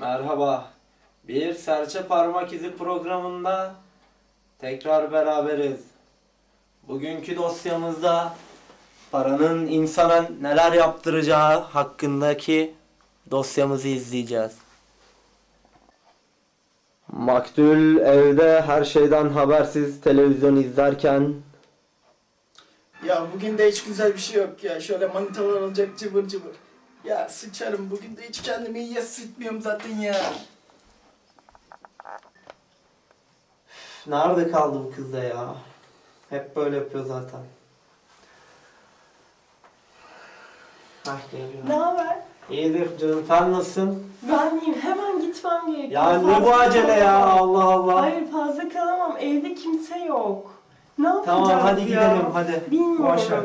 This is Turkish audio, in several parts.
Merhaba. Bir serçe parmak izi programında tekrar beraberiz. Bugünkü dosyamızda paranın insana neler yaptıracağı hakkındaki dosyamızı izleyeceğiz. Maktul evde her şeyden habersiz televizyon izlerken Ya bugün de hiç güzel bir şey yok ya. Şöyle manitalar olacak cıvır cıvır. Ya sıçarım bugün de hiç kendimi iyiye sıçmıyorum zaten ya. Nerede kaldı bu kız da ya? Hep böyle yapıyor zaten. Hah geliyor. Ne haber? İyidir canım sen nasılsın? Ben iyiyim. Hemen gitmem gerekiyor. Ya ne bu acele ya kalamam. Allah Allah. Hayır fazla kalamam. Evde kimse yok. Ne yapacağız Tamam hadi ya? gidelim hadi. Bilmiyorum. Boş ver.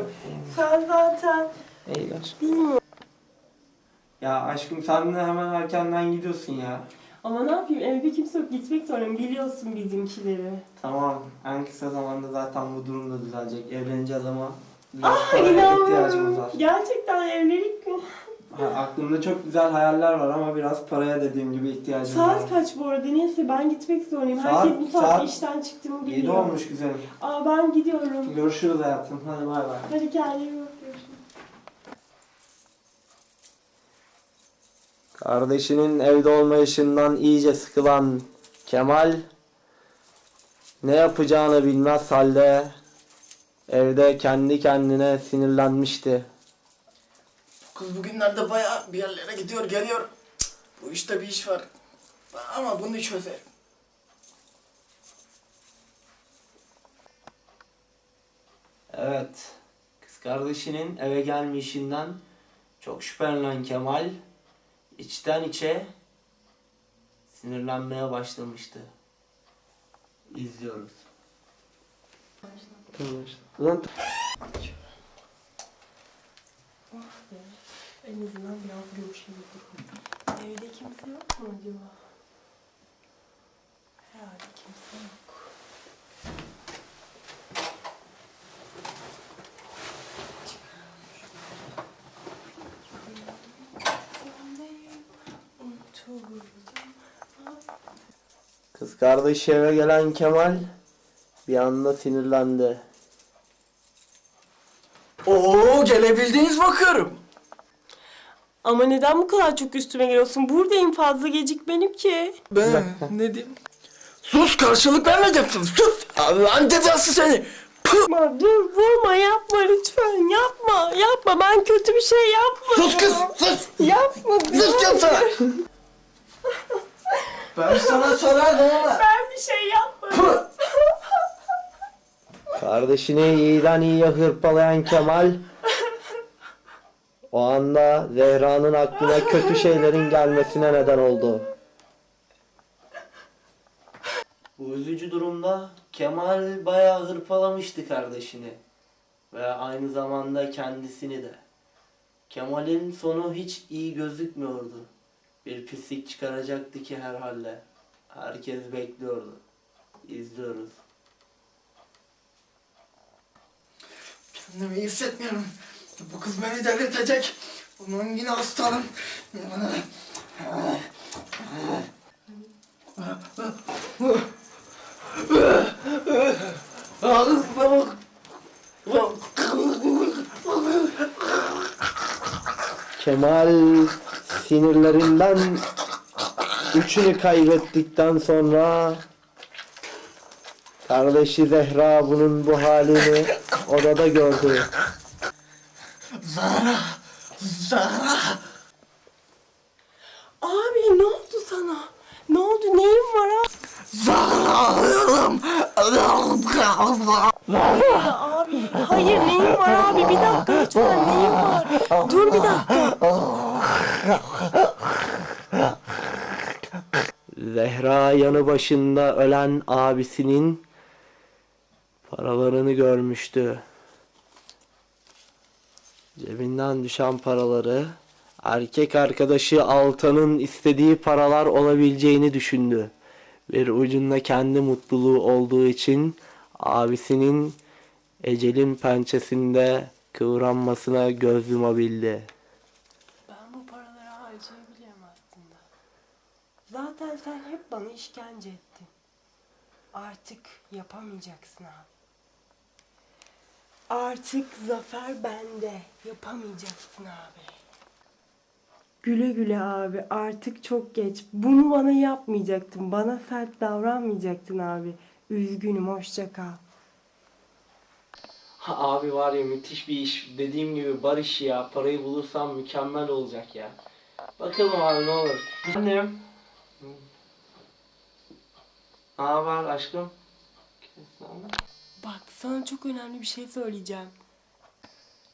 Sen zaten İyiler. bilmiyorum. Ya aşkım sen de hemen erkenden gidiyorsun ya. Ama ne yapayım? Evde kimse yok. Gitmek zorundayım. Biliyorsun bizimkileri. Tamam en kısa zamanda zaten bu durum da düzelecek. Evleneceğiz ama biraz Ah paraya ihtiyacımız inanmıyorum. var. Gerçekten evlilik mi? Ha, aklımda çok güzel hayaller var ama biraz paraya dediğim gibi ihtiyacım var. Saat kaç bu arada? Neyse ben gitmek zorundayım. Saat- Herkes bu saatte saat işten çıktığımı biliyor. 7 olmuş güzelim. Aa ben gidiyorum. Görüşürüz hayatım. Hadi bay bay. Hadi kendine iyi bak. Görüşürüz. Kardeşinin evde olmayışından iyice sıkılan Kemal ne yapacağını bilmez halde evde kendi kendine sinirlenmişti. Kız bugünlerde bayağı bir yerlere gidiyor geliyor. Cık, Bu işte bir iş var. Ama bunu çözerim. Evet, kız kardeşinin eve gelmişinden çok şüphelenen Kemal içten içe sinirlenmeye başlamıştı. İzliyoruz. Ulan En azından biraz görüşebilirim. Evde kimse yok mu acaba? Herhalde kimse yok. Kız kardeşi eve gelen Kemal bir anda sinirlendi. Oo gelebildiniz bakıyorum. Ama neden bu kadar çok üstüme geliyorsun? Buradayım fazla gecikmedim ki. Ben ne diyeyim? Sus karşılık vermeyeceksin. Sus. Allah'ın cezası seni. Püh. Yapma dur vurma yapma lütfen yapma yapma ben kötü bir şey yapmadım. Sus kız sus. Yapma Sus diyorum sana. Ben sana sorardım ama. Ben bir şey yapmadım. Kardeşini iyiden iyiye hırpalayan Kemal o anda Zehra'nın aklına kötü şeylerin gelmesine neden oldu. Bu üzücü durumda Kemal bayağı hırpalamıştı kardeşini ve aynı zamanda kendisini de. Kemal'in sonu hiç iyi gözükmüyordu. Bir pislik çıkaracaktı ki herhalde. Herkes bekliyordu. İzliyoruz. Kendimi iyi hissetmiyorum. Bu kız beni delirtecek. Bunun yine hastalım. Kemal sinirlerinden üçünü kaybettikten sonra kardeşi Zehra bunun bu halini odada gördü. Zara. Zara. Abi ne oldu sana? Ne oldu neyin var abi? Zara. Ya abi hayır neyin var abi bir dakika lütfen neyin var? Dur bir dakika. Zehra yanı başında ölen abisinin paralarını görmüştü. Cebinden düşen paraları erkek arkadaşı Altan'ın istediği paralar olabileceğini düşündü. Bir ucunda kendi mutluluğu olduğu için abisinin ecelin pençesinde kıvranmasına göz yumabildi. Ben bu paraları harcayabilirim aslında. Zaten sen hep bana işkence ettin. Artık yapamayacaksın abi. Artık zafer bende. Yapamayacaksın abi. Güle güle abi. Artık çok geç. Bunu bana yapmayacaktın. Bana sert davranmayacaktın abi. Üzgünüm. Hoşça kal. Ha, abi var ya müthiş bir iş. Dediğim gibi barış ya. Parayı bulursam mükemmel olacak ya. Bakalım abi ne olur. Annem. Ne haber aşkım? Bak sana çok önemli bir şey söyleyeceğim.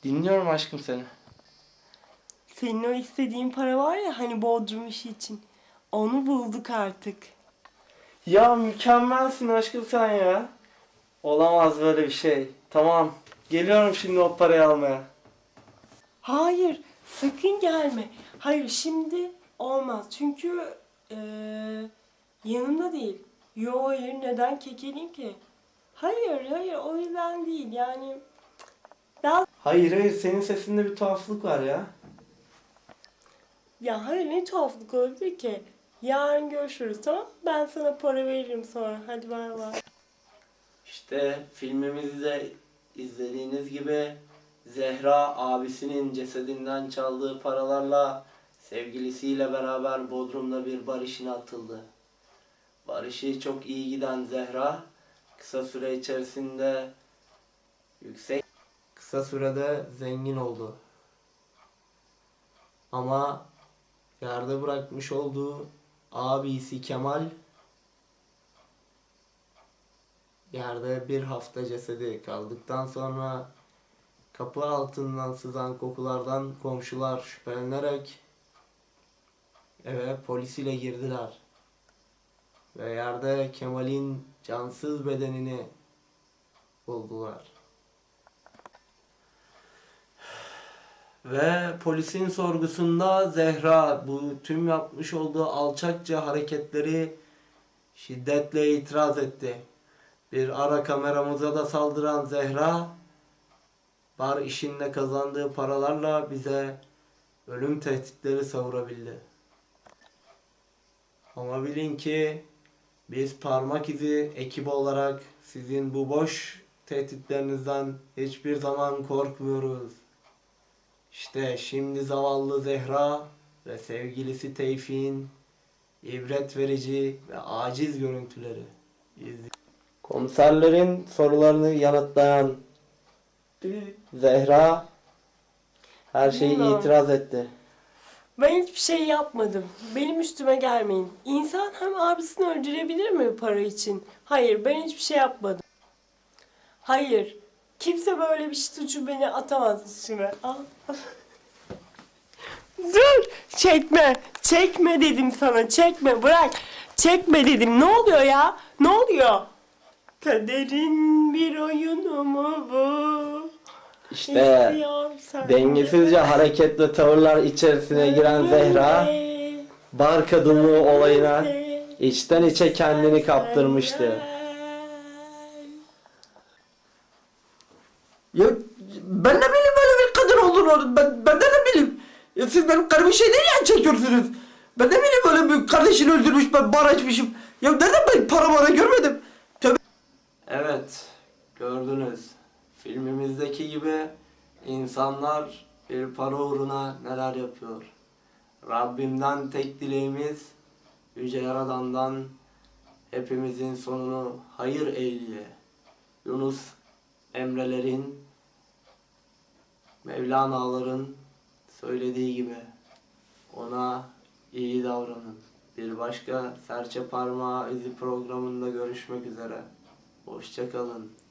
Dinliyorum aşkım seni. Senin o istediğin para var ya hani Bodrum işi için. Onu bulduk artık. Ya mükemmelsin aşkım sen ya. Olamaz böyle bir şey. Tamam. Geliyorum şimdi o parayı almaya. Hayır, sakın gelme. Hayır, şimdi olmaz. Çünkü eee yanımda değil. Yo hayır, neden kekeleyim ki? Hayır, hayır, o yüzden değil. Yani daha... Hayır hayır senin sesinde bir tuhaflık var ya. Ya hayır, ne tuhaflık olabilir ki? Yarın görüşürüz, tamam? Ben sana para veririm sonra. Hadi bay bay. İşte filmimizde izlediğiniz gibi Zehra abisinin cesedinden çaldığı paralarla sevgilisiyle beraber Bodrum'da bir barışına atıldı. Barışı çok iyi giden Zehra kısa süre içerisinde yüksek kısa sürede zengin oldu. Ama yerde bırakmış olduğu abisi Kemal Yerde bir hafta cesedi kaldıktan sonra kapı altından sızan kokulardan komşular şüphelenerek eve polis ile girdiler. Ve yerde Kemal'in cansız bedenini buldular. Ve polisin sorgusunda Zehra bu tüm yapmış olduğu alçakça hareketleri şiddetle itiraz etti. Bir ara kameramıza da saldıran Zehra, bar işinde kazandığı paralarla bize ölüm tehditleri savurabildi. Ama bilin ki biz parmak izi ekibi olarak sizin bu boş tehditlerinizden hiçbir zaman korkmuyoruz. İşte şimdi zavallı Zehra ve sevgilisi Tevfik'in ibret verici ve aciz görüntüleri. Komiserlerin sorularını yanıtlayan Zehra her şeyi itiraz etti. Ben hiçbir şey yapmadım. Benim üstüme gelmeyin. İnsan hem abisini öldürebilir mi para için? Hayır, ben hiçbir şey yapmadım. Hayır, kimse böyle bir suçu beni atamaz üstüme. Al. Dur, çekme, çekme dedim sana, çekme, bırak. Çekme dedim, ne oluyor ya? Ne oluyor? Kaderin bir oyunu mu bu? İşte dengesizce hareket ve tavırlar içerisine giren Zehra bar kadınlığı olayına içten içe kendini kaptırmıştı. Ya ben ne bileyim böyle bir kadın olduğunu. Ben, ben de ne bileyim. Ya siz benim karımı şey ya çekiyorsunuz. Ben ne bileyim böyle bir kardeşini öldürmüş ben bar açmışım. Ya nereden ben para mara görmedim. Tövbe. Evet, gördünüz. Filmimizdeki gibi insanlar bir para uğruna neler yapıyor. Rabbimden tek dileğimiz Yüce Yaradan'dan hepimizin sonunu hayır eyleye. Yunus Emre'lerin, Mevlana'ların söylediği gibi ona iyi davranın. Bir başka serçe parmağı izi programında görüşmek üzere. Hoşçakalın.